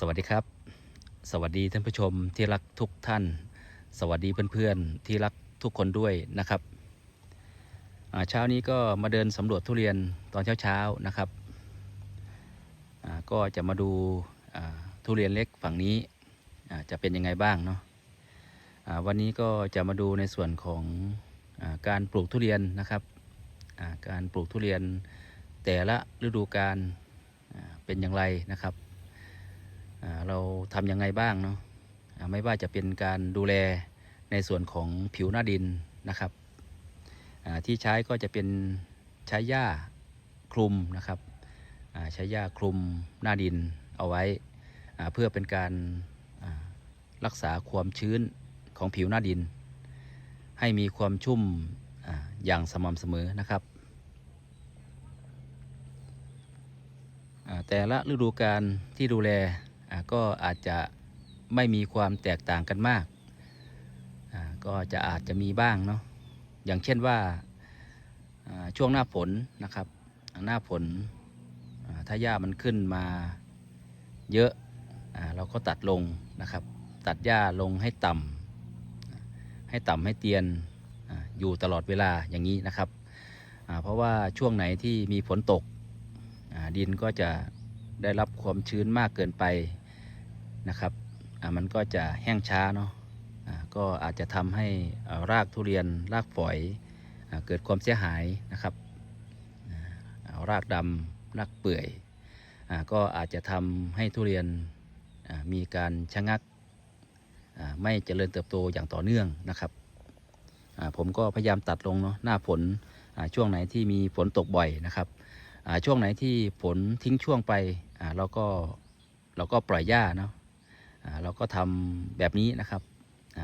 สวัสดีครับ สวัสดีท่านผู้ชมที่รักทุกท่าน สวัสดีเพื่อนๆที่รักทุกคนด้วยนะครับเช้านี้ก็มาเดินสำรวจทุเรียนตอนเช้าๆนะครับก็จะมาดูทุเรียนเล็กฝั่งนี้จะเป็นยังไงบ้างเนาะวันนี้ก็จะมาดูในส่วนของอการปลูกทุเรียนนะครับการปลูกทุเรียนแต่ละฤดูกาลเป็นอย่างไรนะครับ เราทำยังไงบ้างเนาะไม่ว่าจะเป็นการดูแลในส่วนของผิวหน้าดินนะครับที่ใช้ก็จะเป็นใช้หญ้าคลุมนะครับใช้หญ้าคลุมหน้าดินเอาไว้เพื่อเป็นการรักษาความชื้นของผิวหน้าดิน ให้มีความชุ่มออย่างสม่ำเสมอนะครับ แต่ละฤดูกาลที่ดูแล ก็อาจจะไม่มีความแตกต่างกันมาก ก็จะอาจจะมีบ้างเนาะ อย่างเช่นว่าช่วงหน้าฝนนะครับ หน้าฝนถ้าหญ้ามันขึ้นมาเยอะเราก็ตัดลงนะครับ ตัดหญ้าลงให้ต่ำให้ต่ำให้เตียนอยู่ตลอดเวลาอย่างนี้นะครับ เพราะว่าช่วงไหนที่มีฝนตกดินก็จะได้รับความชื้นมากเกินไป นะครับอ่ามันก็จะแห้งช้าเนาะอ่าก็อาจจะทำให้รากทุเรียนรากฝอยเกิดความเสียหายนะครับอ่ารากดำรากเปื่อยอาก็อาจจะทำให้ทุเรียนอ่ามีการชะงักอ่าไม่เจริญเติบโตอย่างต่อเนื่องนะครับอ่าผมก็พยายามตัดลงเนาะหน้าฝนอ่าช่วงไหนที่มีฝนตกบ่อยนะครับอ่าช่วงไหนที่ฝนทิ้งช่วงไปอ่าเราก็เราก็ปล่อยหญ้าเนาะ เราก็ทำแบบนี้นะครับ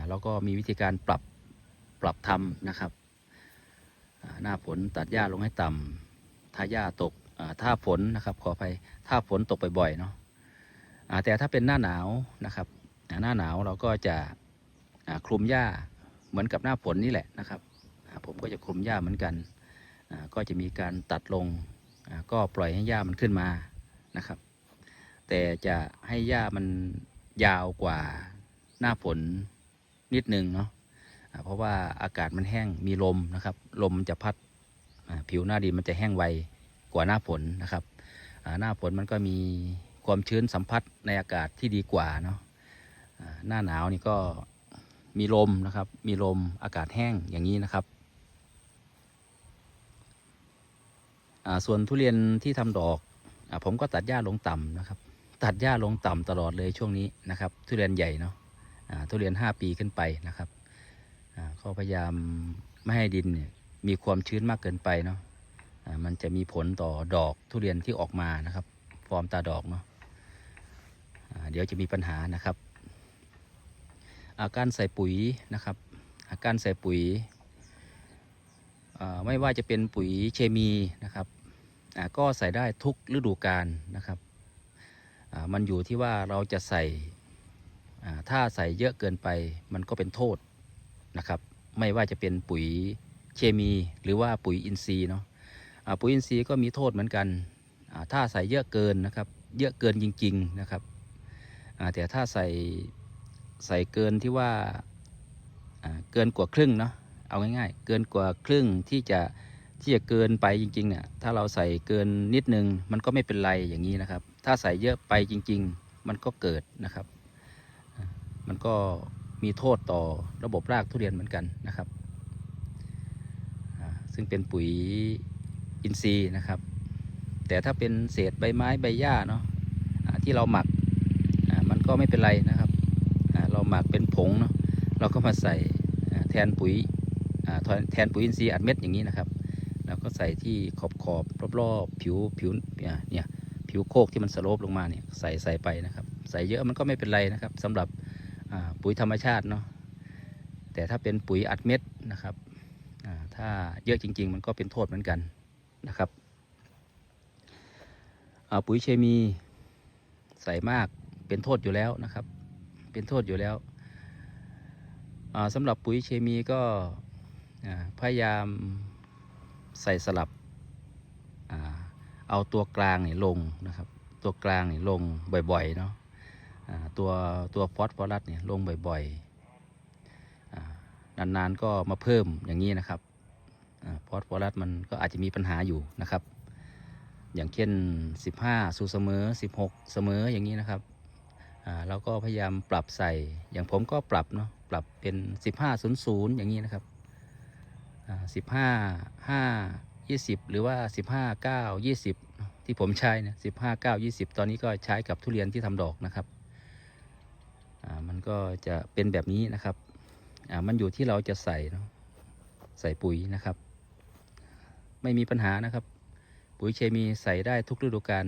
เราก็มีวิธีการปรับปรับทำนะครับหน้าฝนตัดหญ้าลงให้ต่ำถ้าหญ้าตกถ้าฝนนะครับขออภัยถ้าฝนตกบ่อยๆเนาะแต่ถ้าเป็นหน้าหนาวนะครับหน้าหนาวเราก็จะคลุมหญ้าเหมือนกับหน้าฝนนี่แหละนะครับผมก็จะคลุมหญ้าเหมือนกัน ก็จะมีการตัดลงก็ปล่อยให้หญ้ามันขึ้นมานะครับ แต่จะให้หญ้ามัน ยาวกว่าหน้าฝนนิดนึงเนาะเพราะว่าอากาศมันแห้งมีลมนะครับ ลมจะพัดผิวหน้าดินมันจะแห้งไวกว่าหน้าฝนนะครับหน้าฝนมันก็มีความชื้นสัมผัสในอากาศที่ดีกว่าเนาะหน้าหนาวนี่ก็มีลมนะครับ มีลมอากาศแห้งอย่างนี้นะครับส่วนทุเรียนที่ทำดอกอผมก็ตัดหญ้าลงต่ำนะครับ ตัดหญ้าลงต่ำตลอดเลยช่วงนี้นะครับ ทุเรียนใหญ่เนาะทุเรียน 5 ปีขึ้นไปนะครับอ่าก็พยายามไม่ให้ดินมีความชื้นมากเกินไปเนาะมันจะมีผลต่อดอกทุเรียนที่ออกมานะครับ ฟอร์มตาดอกเนาะเดี๋ยวจะมีปัญหานะครับ อาการใส่ปุ๋ยนะครับ อาการใส่ปุ๋ยไม่ว่าจะเป็นปุ๋ยเคมีนะครับก็ใส่ได้ทุกฤดูกาลนะครับ มันอยู่ที่ว่าเราจะใส่ถ้าใส่เยอะเกินไปมันก็เป็นโทษนะครับ ไม่ว่าจะเป็นปุ๋ยเคมีหรือว่าปุ๋ยอินทรีย์เนาะปุ๋ยอินทรีย์ก็มีโทษเหมือนกัน ถ้าใส่เยอะเกินนะครับ เยอะเกินจริง ๆนะครับแต่ถ้าใส่ใส่เกินที่ว่าเกินกว่าครึ่งเนาะเอาง่ายๆ เกินกว่าครึ่งที่จะที่จะเกินไปจริงๆเนี่ยถ้าเราใส่เกินนิดนึงมันก็ไม่เป็นไรอย่างนี้นะครับ ถ้าใส่เยอะไปจริง ๆ มันก็เกิดนะครับ มันก็มีโทษต่อระบบรากทุเรียนเหมือนกันนะครับ ซึ่งเป็นปุ๋ยอินทรีย์นะครับ แต่ถ้าเป็นเศษใบไม้ใบหญ้าเนาะที่เราหมักมันก็ไม่เป็นไรนะครับเราหมักเป็นผงเนาะเราก็มาใส่แทนปุ๋ยแทนปุ๋ยอินทรีย์อัดเม็ดอย่างนี้นะครับแล้วก็ใส่ที่ขอบขอบรอบๆผิวผิวเนี่ย ผิวโคกที่มันสโลปลงมาเนี่ยใส่ใส่ไปนะครับ ใส่เยอะมันก็ไม่เป็นไรนะครับสำหรับปุ๋ยธรรมชาติเนาะแต่ถ้าเป็นปุ๋ยอัดเม็ดนะครับถ้าเยอะจริง ๆ มันก็เป็นโทษเหมือนกันนะครับปุ๋ยเคมีใส่มากเป็นโทษอยู่แล้วนะครับ เป็นโทษอยู่แล้วอ่าสำหรับปุ๋ยเคมีก็พยายามใส่สลับ เอาตัวกลางเนี่ยลงนะครับ ตัวกลางเนี่ยลงบ่อยๆเนาะตัวตัวฟอสฟอรัสเนี่ยลงบ่อยๆนานๆก็มาเพิ่มอย่างนี้นะครับฟอสฟอรัสมันก็อาจจะมีปัญหาอยู่นะครับ อย่างเช่น 15 สู่เสมอ 16 เสมออย่างนี้นะครับอ่าเราก็พยายามปรับใส่ อย่างผมก็ปรับเนาะปรับเป็น 15 0 0 อย่างนี้นะครับอ่า15 5 20 หรือว่า 15 9 20 ที่ผมใช้นะ15 9 20 ตอนนี้ก็ใช้กับทุเรียนที่ทำดอกนะครับมันก็จะเป็นแบบนี้นะครับมันอยู่ที่เราจะใส่นะใส่ปุ๋ยนะครับ ไม่มีปัญหานะครับ ปุ๋ยเคมีใส่ได้ทุกฤดูกาล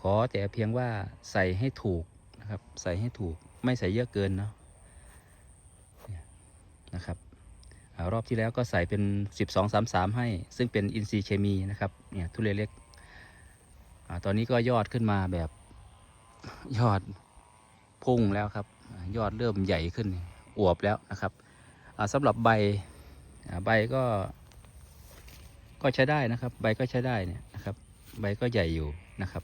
ขอแต่เพียงว่าใส่ให้ถูกนะครับ ใส่ให้ถูกไม่ใส่เยอะเกินเนาะนะครับ รอบที่แล้วก็ใส่เป็น 12 3 3 ให้ ซึ่งเป็นอินทรีย์เคมีนะครับเนี่ยทุเรียนเล็กอตอนนี้ก็ยอดขึ้นมาแบบยอดพุ่งแล้วครับ ยอดเริ่มใหญ่ขึ้นอวบแล้วนะครับสำหรับใบใบก็ก็ใช้ได้นะครับ ใบก็ใช้ได้เนี่ยนะครับ ใบก็ใหญ่อยู่นะครับ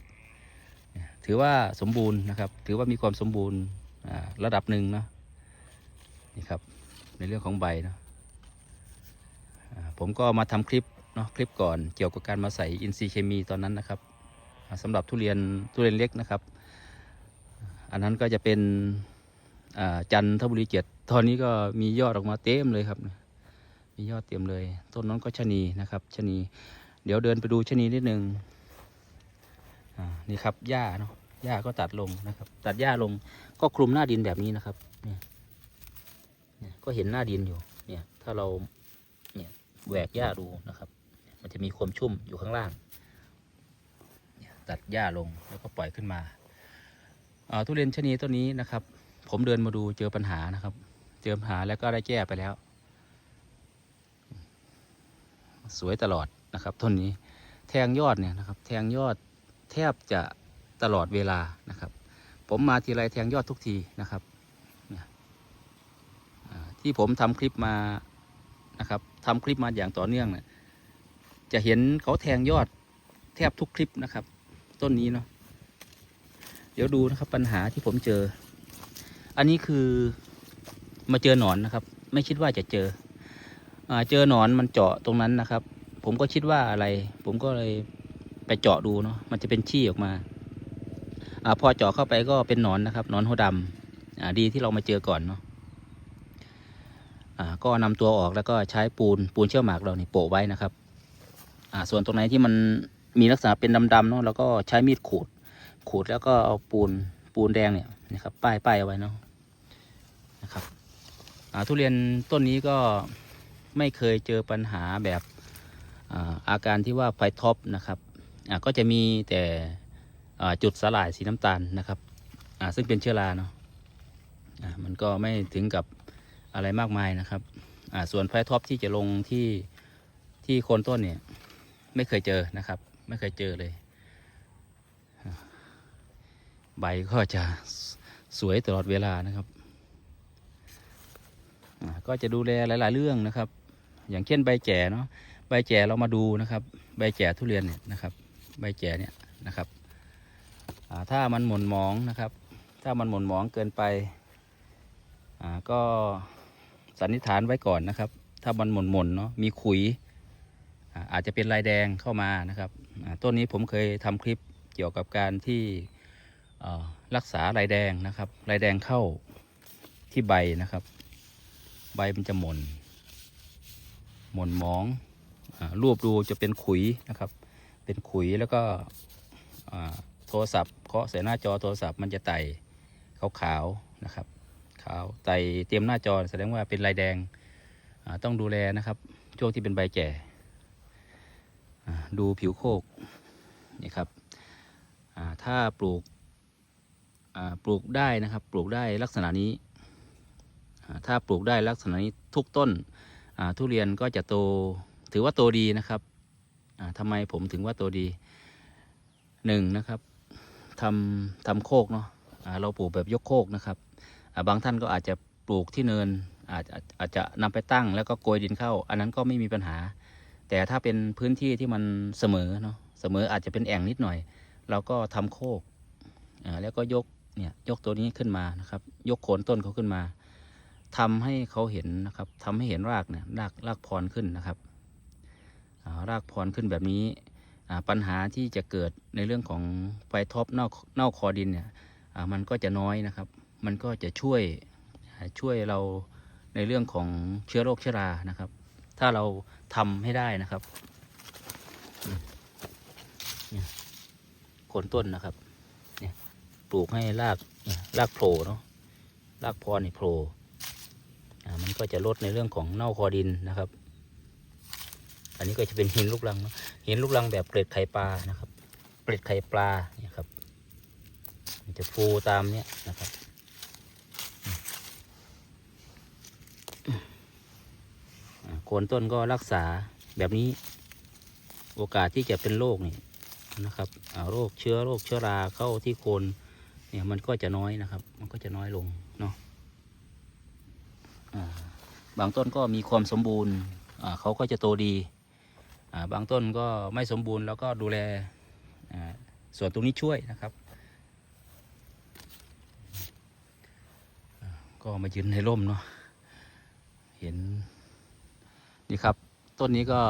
ถือว่าสมบูรณ์นะครับ ถือว่ามีความสมบูรณ์ระดับหนึ่งเนาะนี่ครับในเรื่องของใบเนาะ ผมก็มาทำคลิปเนาะคลิปก่อนเกี่ยวกับการมาใส่อินทรีย์เคมีตอนนั้นนะครับอ่าสำหรับทุเรียนทุเรียนเล็กนะครับ อันนั้นก็จะเป็นจันทบุรีเจ็ดตอนนี้ก็มียอดออกมาเต็มเลยครับมียอดเต็มเลย ต้นนั้นก็ชะนีนะครับชะนี เดี๋ยวเดินไปดูชะนีนิดนึงอ่านี่ครับหญ้าเนาะหญ้าก็ตัดลงนะครับ ตัดหญ้าลงก็คลุมหน้าดินแบบนี้นะครับเนี่ยก็เห็นหน้าดินอยู่ เนี่ย ถ้าเรา แหวกหญ้าดูนะครับ มันจะมีความชุ่มอยู่ข้างล่าง ตัดหญ้าลงแล้วก็ปล่อยขึ้นมาอ่าทุเรียนชนีต้นนี้นะครับ ผมเดินมาดูเจอปัญหานะครับ เจอปัญหาแล้วก็ได้แก้ไปแล้ว สวยตลอดนะครับต้นนี้แทงยอดเนี่ยนะครับ แทงยอดแทบจะตลอดเวลานะครับ ผมมาทีไรแทงยอดทุกทีนะครับที่ผมทำคลิปมานะครับ ทำคลิปมาอย่างต่อเนื่องเนี่ยจะเห็นเขาแทงยอดแทบทุกคลิปนะครับ ต้นนี้เนาะเดี๋ยวดูนะครับปัญหาที่ผมเจอ อันนี้คือมาเจอหนอนนะครับ ไม่คิดว่าจะเจออเจอหนอนมันเจาะตรงนั้นนะครับ ผมก็คิดว่าอะไร ผมก็เลยไปเจาะดูเนาะมันจะเป็นชี้ออกมาอพอเจาะเข้าไปก็เป็นหนอนนะครับหนอนหัวดำดีที่เรามาเจอก่อนเนาะ ก็นำตัวออกแล้วก็ใช้ปูนปูนเชื่อหมากเราเนี่โปะไว้นะครับอ่าส่วนตรงไหนที่มันมีลักษณะเป็นดำๆเนาะเราก็ใช้มีดขูด ขูดแล้วก็เอาปูนปูนแดงเนี่ยนะครับป้ายป้ายเอาไว้เนาะนะครับอ่าทุเรียนต้นนี้ก็ไม่เคยเจอปัญหาแบบอาอาการที่ว่าไฟท็อปนะครับอ่าก็จะมีแต่อ่าจุดสลายสีน้ำตาลนะครับอ่าซึ่งเป็นเชื้อราเนาะอ่ามันก็ไม่ถึงกับ อะไรมากมายนะครับ อ่าส่วนไฟท็อปที่จะลงที่ที่โคนต้นเนี่ยไม่เคยเจอนะครับ ไม่เคยเจอเลย ใบก็จะสวยตลอดเวลานะครับ ก็จะดูแลหลาย ๆ เรื่องนะครับ อย่างเช่นใบแก่เนาะใบแก่เรามาดูนะครับ ใบแก่ทุเรียนเนี่ยนะครับ ใบแก่เนี่ยนะครับถ้ามันหม่นหมองนะครับ ถ้ามันหม่นหมองเกินไปก็ สันนิษฐานไว้ก่อนนะครับ ถ้ามันหม่นหม่นๆเนาะมีขุยอาจจะเป็นลายแดงเข้ามานะครับต้นนี้ผมเคยทำคลิปเกี่ยวกับการที่รักษาลายแดงนะครับลายแดงเข้าที่ใบนะครับ ใบมันจะหม่นหม่นหมองอรูปดูจะเป็นขุยนะครับ เป็นขุยแล้วก็โทรศัพท์เคาะใส่หน้าจอโทรศัพท์มันจะไต่ขาวๆนะครับาวไต่เตรียมหน้าจอแสดงว่าเป็นลายแดงต้องดูแลนะครับช่วงที่เป็นใบแก่ดูผิวโคกนี่ครับถ้าปลูกปลูกได้นะครับ ปลูกได้ลักษณะนี้ ถ้าปลูกได้ลักษณะนี้ทุกต้นทุเรียนก็จะโตถือว่าโตดีนะครับทำไมผมถึงว่าโตดีหนึ่งนะครับทำทำโคกเนาะอ่าเราปลูกแบบยกโคกนะครับ บางท่านก็อาจจะปลูกที่เนินอาจอาจอาจจะนำไปตั้งแล้วก็โกยดินเข้า อันนั้นก็ไม่มีปัญหา แต่ถ้าเป็นพื้นที่ที่มันเสมอเนาะเสมออาจจะเป็นแอ่งนิดหน่อย เราก็ทำโคกแล้วก็ยกเนี่ยยกตัวนี้ขึ้นมานะครับ ยกโคนต้นเขาขึ้นมาทำให้เขาเห็นนะครับทำให้เห็นรากเนี่ยรากรากพรขึ้นนะครับารากพรขึ้นแบบนี้ปัญหาที่จะเกิดในเรื่องของไฟท็อปเน่าเน่าคอดินเนี่ยมันก็จะน้อยนะครับ มันก็จะช่วยช่วยเราในเรื่องของเชื้อโรคเชื้อรานะครับ ถ้าเราทำให้ได้นะครับโคนต้นนะครับเนี่ยปลูกให้รากรากโผล่เนาะรากพรนี่โผล่มันก็จะลดในเรื่องของเน่าคอดินนะครับ อันนี้ก็จะเป็นหินลูกรังเหินลูกรังแบบเกล็ดไข่ปลานะครับ เกล็ดไข่ปลาเนี่ยครับ มันจะฟูตามเนี้ยนะครับอ่า โคนต้นก็รักษาแบบนี้ โอกาสที่จะเป็นโรคนี่นะครับโรคเชื้อโรคเชื้อราเข้าที่โคนเนี่ยมันก็จะน้อยนะครับ มันก็จะน้อยลงเนาะบางต้นก็มีความสมบูรณ์เขาก็จะโตดี บางต้นก็ไม่สมบูรณ์แล้วก็ดูแลส่วนตรงนี้ช่วยนะครับ ก็มายืนในร่มเนาะเห็น นี่ครับ ต้นนี้ก็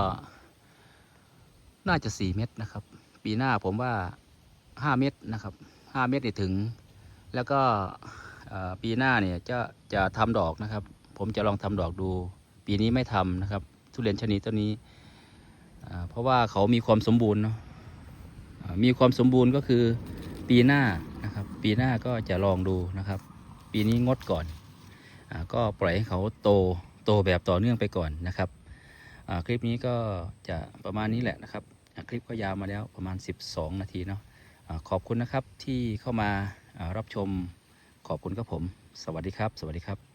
น่าจะสี่เม็ดนะครับ ปีหน้าผมว่าห้าเม็ดนะครับห้าเม็ดเนี่ยถึง แล้วก็ปีหน้าเนี่ยจะจะทำดอกนะครับ ผมจะลองทำดอกดู ปีนี้ไม่ทำนะครับ ทุเรียนชนิดต้นนี้ เพราะว่าเขามีความสมบูรณ์เนาะมีความสมบูรณ์ก็คือปีหน้านะครับ ปีหน้าก็จะลองดูนะครับ ปีนี้งดก่อนอก็ปล่อยให้เขาโตโตแบบต่อเนื่องไปก่อนนะครับ คลิปนี้ก็จะประมาณนี้แหละนะครับ คลิปก็ยาวมาแล้วประมาณ 12 นาทีเนาะอ่าขอบคุณนะครับที่เข้ามาอ่ารับชมขอบคุณครับผม สวัสดีครับ สวัสดีครับ